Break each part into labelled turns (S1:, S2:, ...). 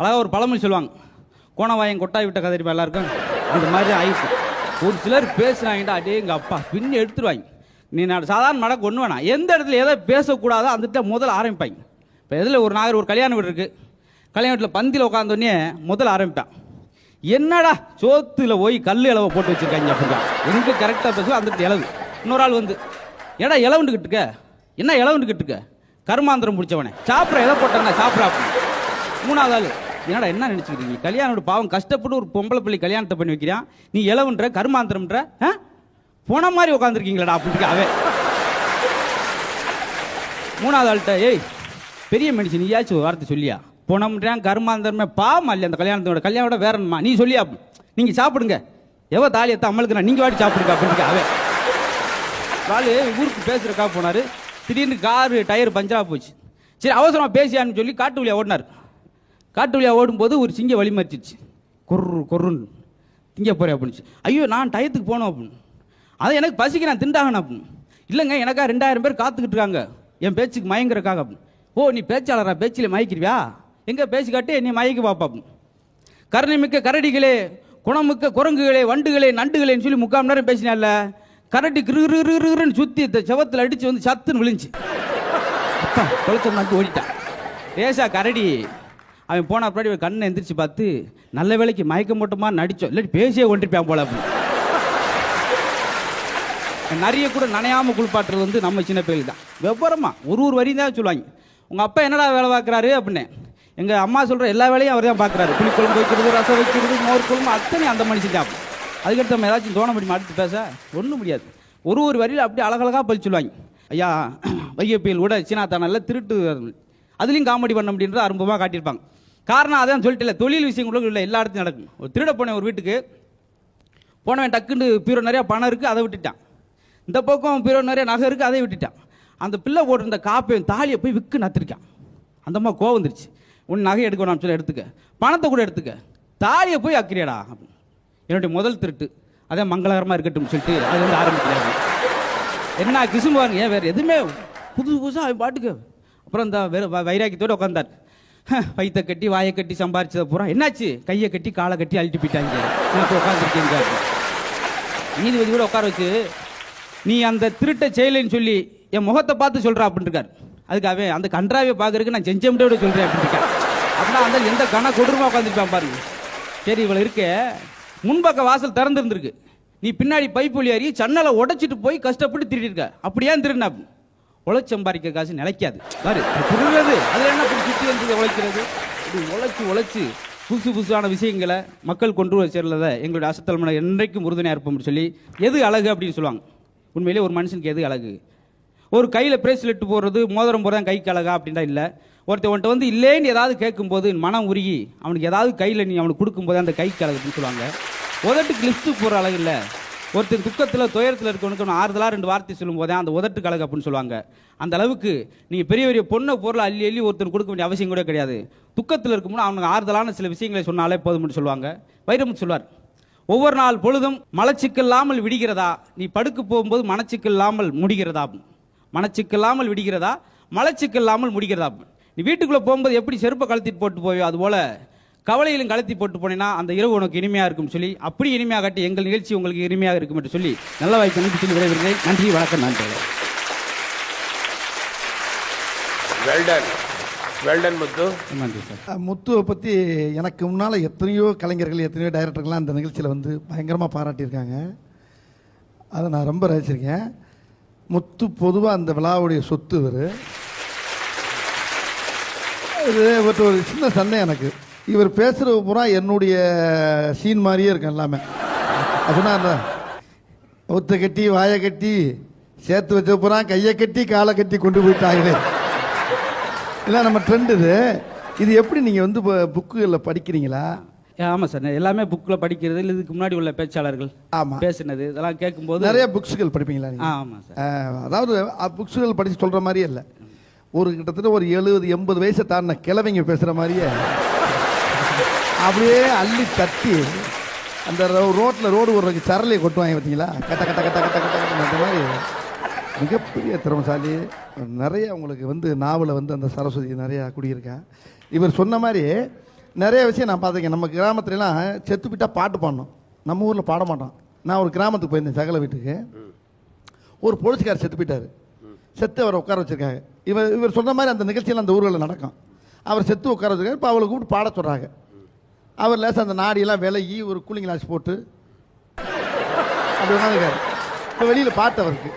S1: அழகாக ஒரு பழமொழி சொல்லுவாங்க. கோணவாயம் கொட்டாய் விட்ட கதை தெரியுமா எல்லாருக்கும்? அந்த மாதிரி ஆயிடுச்சு. ஒரு சிலர் பேசுனாங்கடா அடே எங்கள் அப்பா பின்ன எடுத்துருவாங்க. நீ நான் சாதாரண மடக்கு ஒன்று வேணாம். எந்த இடத்துல எதை பேசக்கூடாதோ அந்த இடத்துல முதல்ல ஆரம்பிப்பாங்க. இப்போ எதில் ஒரு நாகர் ஒரு கல்யாண வீடு இருக்குது கல்யாண வீட்டில் பந்தியில் உட்காந்தோடனே முதல்ல ஆரம்பிப்பான். என்னடா சோத்துல போய் கல் இலவை போட்டு வச்சிருக்காங்க அப்படின்னா. எங்க கரெக்டாக பேசுவோம் அந்த இடத்துல இலவு இன்னொரு ஆள் வந்து ஏடா இலவுண்டுக்கிட்டு இருக்க? என்ன இலவுண்டுக்கிட்டு இருக்க? கருமாந்திரம் பிடிச்சவனே சாப்பிட்ற எதை போட்டாங்க? சாப்பிட்றா. மூணாவது ஆள் என்னடா என்ன நினைச்சுக்கிறீங்க கல்யாணம் பாவம் கஷ்டப்பட்டு ஒரு பொம்பளை பிள்ளை கல்யாணத்தை பண்ணி வைக்கிறான் நீ இளவுன்ற கருமாந்திரம்ன்ற ஆ? போன மாதிரி உட்காந்துருக்கீங்களடா அப்படின்னு அவன். மூணாவது ஆள்கிட்ட ஏய் பெரிய மனுஷன் நீயாச்சும் ஒரு வார்த்தை சொல்லியா? போனம்ன்றான் கருமாந்தரமே பாவம் இல்லையா அந்த கல்யாணத்தோட கல்யாணோட வேற நீ சொல்லியா? நீங்க சாப்பிடுங்க. எவ தாலி எத்த அம்மளுக்கு நீங்க வாட்டி சாப்பிடுங்க அப்படின்னு அவன். காலு ஊருக்கு பேசுகிறக்கா போனாரு. திடீர்னு காரு டயர் பஞ்சராக போச்சு. சரி அவசரமாக பேசியான்னு சொல்லி காட்டு வழியா ஓடினார். காட்டு வழியாக ஓடும்போது ஒரு சிங்கம் வழி மறிச்சிச்சு கொர்ரு கொர்ருன்னு. திங்க போறேன் அப்படின்னு ஐயோ நான் டயத்துக்கு போகணும் அப்படின்னு. அதை எனக்கு பசிக்கு நான் திண்டாகணும் அப்படின்னு. இல்லைங்க எனக்கா ரெண்டாயிரம் பேர் காத்துக்கிட்டு இருக்காங்க. என் பேச்சுக்கு மயங்குறக்காக அப்படின்னு. ஓ நீ பேச்சாளரா? பேச்சில் மயக்கிறியா எங்கே பேச்சு காட்டி நீ மயக்கி பாப்பா அப்படின்னு. கருணைமிக்க கரடிகளே குணமிக்க குரங்குகளே வண்டுகளே நண்டுகளேன்னு சொல்லி முக்கால் நேரம் பேசினால கரடி கிருன்னு சுத்தி செவத்தில் செவத்துல அடிச்சு வந்து சத்துன்னு விழுந்துச்சு. அப்பா ஓடிட்டான் ஏசா கரடி. அவன் போன அப்புறம் இவன் கண்ணை எந்திரிச்சு பார்த்து நல்ல வேலைக்கு மயக்கம் மட்டுமா நடித்தோம் இல்லாட்டி பேசியே கொண்டிருப்பான் போல. நிறைய கூட நனையாம குளிப்பாட்டுறது வந்து நம்ம சின்ன பிள்ளைகள் தான். விவரமா ஒரு ஒரு வரியும் தான் சொல்லுவாங்க. உங்க அப்பா என்னடா வேலை பார்க்குறாரு? அப்படின்னு. எங்க அம்மா சொல்ற எல்லா வேலையும் அவர் தான் பார்க்குறாரு. புளிக்குழம்பு வைக்கிறது ரசம் வைக்கிறது மோர் குழம்பு அத்தனை அந்த மனுஷன் தான். அதுக்கடுத்து நம்ம ஏதாச்சும் தோண முடியுமா? அடுத்து பேச? ஒன்றும் முடியாது. ஒரு ஒரு வரியில் அப்படி அழகழகாக பழி சொல்லுவாங்க. ஐயா வையப்பியல் கூட சீனா தானல்ல திருட்டு அதுலேயும் காமெடி பண்ண முடியுன்றத அரும்பமாக காட்டியிருப்பாங்க. காரணம் அதான் சொல்லிட்டு இல்லை தொழில் விஷயங்களும் இல்லை எல்லா இடத்தையும் நடக்கும். ஒரு திருட போனேன் ஒரு வீட்டுக்கு போனவன் டக்குன்னு பீரோ நிறையா பணம் இருக்குது அதை விட்டுட்டான். இந்த பக்கம் பீரோ நிறைய நகை இருக்குது அதை விட்டுட்டான். அந்த பிள்ளை போட்டிருந்த காப்பையும் தாலியை போய் விற்கு நத்திருக்கான். அந்த அம்மா கோவம் வந்துருச்சு. உன் நகை எடுக்க வேணாம்னு சொல்லி எடுத்துக்க. பணத்தை கூட எடுத்துக்க. தாலியை போய் அக்கிறியாடா என்னுடைய முதல் திருட்டு. அதே மங்களகரமாக இருக்கட்டும் சொல்லிட்டு அது வந்து ஆரம்பிக்கிறாங்க என்ன கிசும்புவாங்க ஏன் வேறு எதுவுமே புதுசு புதுசாக அவன் பாட்டுக்கு. அப்புறம் இந்த வைராக்கியத்தோடு வ- உட்காந்தார் வயித்தை கட்டி வாயை கட்டி சம்பாரிச்சதை பூரா. என்னாச்சு? கையை கட்டி காலை கட்டி அழிட்டு போயிட்டாங்க. நான் இப்போ நீதிபதி கூட உட்கார வச்சு நீ அந்த திருட்டை செய்யலைன்னு சொல்லி என் முகத்தை பார்த்து சொல்கிறா அப்படின்னு அதுக்காகவே அந்த கன்றாவை பார்க்கறதுக்கு நான் செஞ்ச சொல்கிறேன் அப்படின்னு இருக்கேன் அப்படின்னா அந்த எந்த கண கொடூரமா உட்காந்துருப்பான் பாருங்க. சரி இவ்வளவு இருக்க முன்பக்க வாசல் திறந்துருந்துருக்கு. நீ பின்னாடி பைப் வழியாரி சன்னலை உடைச்சிட்டு போய் கஷ்டப்பட்டு திருடிருக்க. அப்படியே திருடினா? உழைச்சு சம்பாதிக்க காசு நிலைக்காது. பாரு திருடுறது அதில் என்ன சுற்றி வந்து உழைக்கிறது? இப்படி உழைச்சி உழைச்சி புதுசு புதுசான விஷயங்களை மக்கள் கொண்டு வர சேர்லதை எங்களுடைய அசத்தலைமனை என்றைக்கும் உறுதுணையாக இருப்போம்னு சொல்லி எது அழகு அப்படின்னு சொல்லுவாங்க. உண்மையிலே ஒரு மனுஷனுக்கு எது அழகு? ஒரு கையில் பிரேஸ்லெட் போடுறது மோதிரம் போடுறது கைக்கு அழகா அப்படின்னா இல்லை. ஒருத்தன் உன்ட்ட வந்து இல்லைன்னு ஏதாவது கேட்கும்போது மனம் உருகி அவனுக்கு ஏதாவது கையில் நீ அவனுக்கு கொடுக்கும்போது அந்த கைக்கு அழகு அப்படின்னு சொல்லுவாங்க. உதட்டுக்கு லிஸ்ட்டு போடுற அழகு இல்லை. ஒருத்தர் துக்கத்தில் துயரத்தில் இருக்கவனுக்கு அவன் ஆறுதலாக ரெண்டு வார்த்தை சொல்லும் போதே அந்த உதட்டுக்கு கழக அப்படின்னு சொல்லுவாங்க. அந்த அளவுக்கு நீங்கள் பெரிய பெரிய பொண்ணை பொருளை அள்ளி அள்ளி ஒருத்தர் கொடுக்க வேண்டிய அவசியம் கூட கிடையாது. துக்கத்தில் இருக்கும்போது அவனுக்கு ஆறுதலான சில விஷயங்களை சொன்னாலே போதும்னு சொல்லுவாங்க. வைரமுத்து சொல்வார் ஒவ்வொரு நாள் பொழுதும் மலச்சிக்கல்லாமல் விடுகிறதா? நீ படுக்க போகும்போது மனச்சிக்கல்லாமல் முடிகிறதா? மனச்சிக்கல்லாமல் விடுகிறதா? மலச்சிக்கல்லாமல் முடிகிறதா? நீ வீட்டுக்குள்ளே போகும்போது எப்படி செருப்பை கழுத்திட்டு போட்டு போய் அதுபோல் கவலையிலும் கலத்தி போட்டு போனேன்னா அந்த இரவு உனக்கு இனிமையா இருக்கும் சொல்லி அப்படி இனிமையாக காட்டி எங்கள் நிகழ்ச்சி உங்களுக்கு இனிமையாக இருக்கும் என்று சொல்லி நல்ல வாய்ப்பு நன்றி சொல்லி விடைபெறுகிறேன். நன்றி வணக்கம் நன்றி
S2: வெல்டன் வெல்டன் முத்து.
S1: நன்றி சார்.
S3: முத்துவை பற்றி எனக்கு முன்னால் எத்தனையோ கலைஞர்கள் எத்தனையோ டைரக்டர்கள்லாம் அந்த நிகழ்ச்சியில் வந்து பயங்கரமாக பாராட்டியிருக்காங்க. அதை நான் ரொம்ப ரசிச்சிருக்கேன். முத்து பொதுவாக அந்த விழாவுடைய சொத்து இவர். இது ஒரு சின்ன சந்தேகம் எனக்கு. இவர் பேசுகிற பூரா என்னுடைய சீன் மாதிரியே இருக்கும் எல்லாமே. அப்படின்னா அந்த ஒத்த கட்டி வாயை கட்டி சேர்த்து வச்ச பூரா கையை கட்டி காலை கட்டி கொண்டு போயிட்டாங்களே. இல்லை நம்ம ட்ரெண்ட் இது? இது எப்படி நீங்கள் வந்து புக்குகளில் படிக்கிறீங்களா?
S1: ஆமாம் சார். எல்லாமே புக்கில் படிக்கிறது இல்லை இதுக்கு முன்னாடி உள்ள பேச்சாளர்கள்
S3: ஆமாம்
S1: பேசுனது இதெல்லாம் கேட்கும்போது
S3: நிறைய புக்ஸுகள் படிப்பீங்களா
S1: ஆமாம் சார்.
S3: அதாவது புக்ஸுகள் படித்து சொல்கிற மாதிரியே இல்லை. ஒரு கிட்டத்தட்ட ஒரு எழுபது எண்பது வயசை தாண்டின கிழவைங்க பேசுகிற மாதிரியே. அப்படியே அள்ளி தட்டி அந்த ரோட்டில் ரோடு ஓடுறதுக்கு சரலையை கொட்டுவாங்க பார்த்தீங்களா? கட்ட கட்ட கட்ட கட்ட கட்ட கட்ட அந்த மாதிரி மிகப்பெரிய திறமசாலி. நிறைய உங்களுக்கு வந்து நாவலை வந்து அந்த சரஸ்வதி நிறையா குடியிருக்கேன். இவர் சொன்ன மாதிரி நிறைய விஷயம் நான் பார்த்துருக்கேன். நம்ம கிராமத்துலலாம் செத்து போயிட்டா பாட்டு பாடணும். நம்ம ஊரில் பாட மாட்டோம். நான் ஒரு கிராமத்துக்கு போயிருந்தேன் சகல வீட்டுக்கு. ஒரு போலீஸ்கார் செத்து போயிட்டார். செத்து அவரை உட்கார வச்சிருக்காங்க. இவர் இவர் சொன்ன மாதிரி அந்த நிகழ்ச்சியெல்லாம் அந்த ஊர்களில் நடக்கும். அவர் செத்து உட்கார வச்சிருக்காரு. இப்போ அவளை கூப்பிட்டு பாட சொல்கிறாங்க அவர் லேசாக அந்த நாடியெல்லாம் விலகி ஒரு கூலிங் கிளாஸ் போட்டு அப்படி உட்காந்துருக்காரு இப்போ வெளியில் பாட்டு அவருக்கு.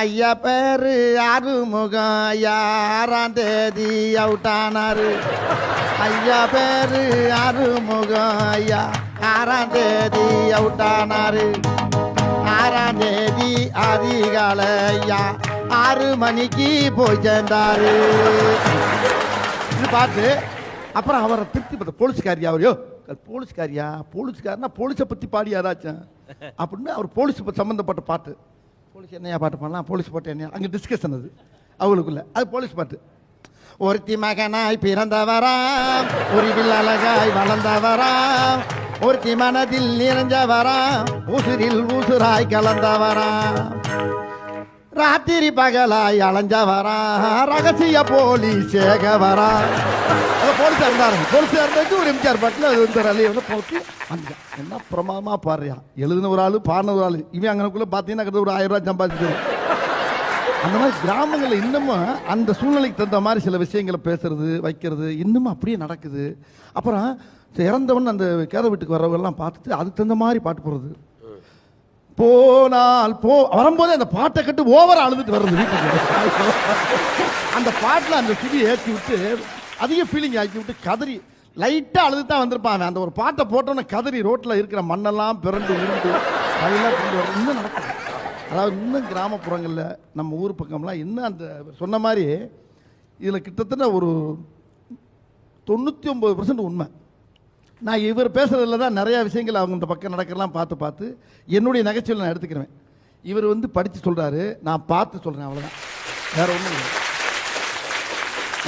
S3: ஐயா பேரு ஆறுமுகம் ஐயா ஆறாம் தேதி அவுட்டானாரு ஐயா பேரு ஆறுமுகம் ஐயா ஆறாம் தேதி அவுட்டானாரு ஆறாம் தேதி அதிகாலை ஐயா ஆறு மணிக்கு போய் சேர்ந்தாரு. பாட்டு. அப்புறம் அவரை திருப்தி பத்த போலீஸ்காரியா அவரையோ போலீஸ்காரியா? போலீஸ்காரனா? போலீஸை பற்றி பாடி யாராச்சும் அப்படின்னு அவர் போலீஸ் சம்மந்தப்பட்ட பாட்டு. போலீஸ் என்னையா பாட்டு பண்ணலாம் போலீஸ் பாட்டு என்னையா? அங்கே டிஸ்கஷன் அது. அவங்களுக்குள்ள. அது போலீஸ் பாட்டு. ஒருத்தி மகனாய் பிறந்தவராம் உரிவில் அழகாய் வளர்ந்தவராம் ஒருத்தி மனதில் நிறைஞ்சவராம் உசுரில் உசுராய் கலந்தவராம் ராத்திரி பகலாய் அலைஞ்சவரா ரகசிய போலீஸ் வரா போலீஸ் இருந்தாரு போலீஸ் இருந்தது ஒரு எம்ஜிஆர் பாட்டில் அது வந்து ரலையை வந்து போட்டு அந்த என்ன பிரமாதமாக பாடுறியா எழுதின ஒரு ஆளு பாடின ஒரு ஆளு. இவன் அங்கனக்குள்ளே பார்த்தீங்கன்னா ஒரு ஆயிரம் ரூபாய் சம்பாதிச்சு அந்த மாதிரி கிராமங்களில் இன்னமும் அந்த சூழ்நிலைக்கு தகுந்த மாதிரி சில விஷயங்களை பேசுறது வைக்கிறது இன்னமும் அப்படியே நடக்குது. அப்புறம் இறந்தவன் அந்த கேத வீட்டுக்கு வர்றவங்கெல்லாம் பார்த்துட்டு அதுக்கு தகுந்த மாதிரி பாட்டு போடுறது. போனால் போ வரும்போதே அந்த பாட்டை கட்டு ஓவர் அழுதுட்டு வருது வீட்டுக்கு. அந்த பாட்டில் அந்த சுதி ஏற்றி விட்டு அதிக ஃபீலிங் ஆக்கி விட்டு கதறி லைட்டாக அழுது தான் வந்திருப்பான் அந்த ஒரு பாட்டை போட்டோன்னே கதறி ரோட்டில் இருக்கிற மண்ணெல்லாம் பிறண்டு உருண்டு அதெல்லாம் கொண்டு வர இன்னும் நடக்கும். அதாவது இன்னும் கிராமப்புறங்களில் நம்ம ஊர் பக்கம்லாம் இன்னும் அந்த சொன்ன மாதிரி இதில் கிட்டத்தட்ட ஒரு தொண்ணூற்றி ஒம்பது உண்மை. நான் இவர் பேசுகிறதுல தான் நிறையா விஷயங்கள் அவங்க இந்த பக்கம் நடக்கிறலாம் பார்த்து பார்த்து என்னுடைய நகைச்சுவை நான் எடுத்துக்கிறேன். இவர் வந்து படித்து சொல்கிறாரு நான் பார்த்து சொல்கிறேன் அவ்வளோதான் வேற ஒன்றும் இல்லை.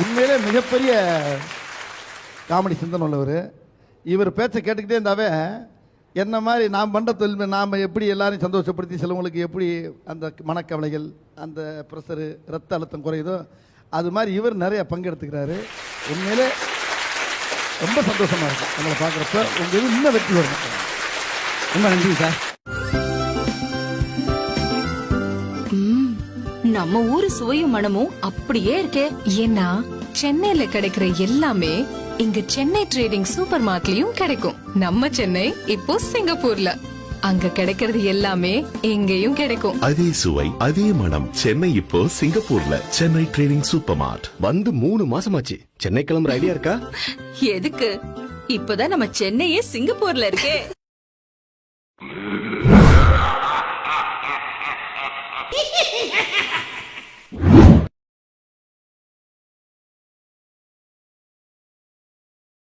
S3: உண்மையிலே மிகப்பெரிய காமெடி சிந்தனை உள்ளவர். இவர் பேச்சை கேட்டுக்கிட்டே இருந்தாவே என்ன மாதிரி நாம் பண்ணுற தொழில் நாம் எப்படி எல்லாரையும் சந்தோஷப்படுத்தி சிலவங்களுக்கு எப்படி அந்த மனக்கவலைகள் அந்த ப்ரெஷரு ரத்த அழுத்தம் குறையுதோ அது மாதிரி இவர் நிறைய பங்கெடுத்துக்கிறாரு. உண்மையிலே ரொம்ப சந்தோஷமா இருக்கு உங்களை பார்க்குறப்ப. உங்க இது இன்னும் வெற்றி வரும்.
S1: ரொம்ப நன்றி சார்.
S4: நம்ம ஊரு சுவையும் மனமும் அப்படியே இருக்கே.
S5: ஏன்னா சென்னையில கிடைக்கிற எல்லாமே இங்க சென்னை ட்ரேடிங் சூப்பர் மார்ட்லயும் கிடைக்கும். நம்ம சென்னை இப்போ சிங்கப்பூர்ல. அங்க கிடைக்கிறது எல்லாமே எங்கேயும் கிடைக்கும்.
S6: அதே சுவை அதே மனம் சென்னை இப்போ சிங்கப்பூர்ல. சென்னை ட்ரேடிங் சூப்பர் மார்ட்
S7: வந்து மூணு மாசமாச்சு. சென்னை கிளம்புற ஐடியா இருக்கா?
S4: எதுக்கு? இப்பதான் நம்ம சென்னையே சிங்கப்பூர்ல இருக்கே.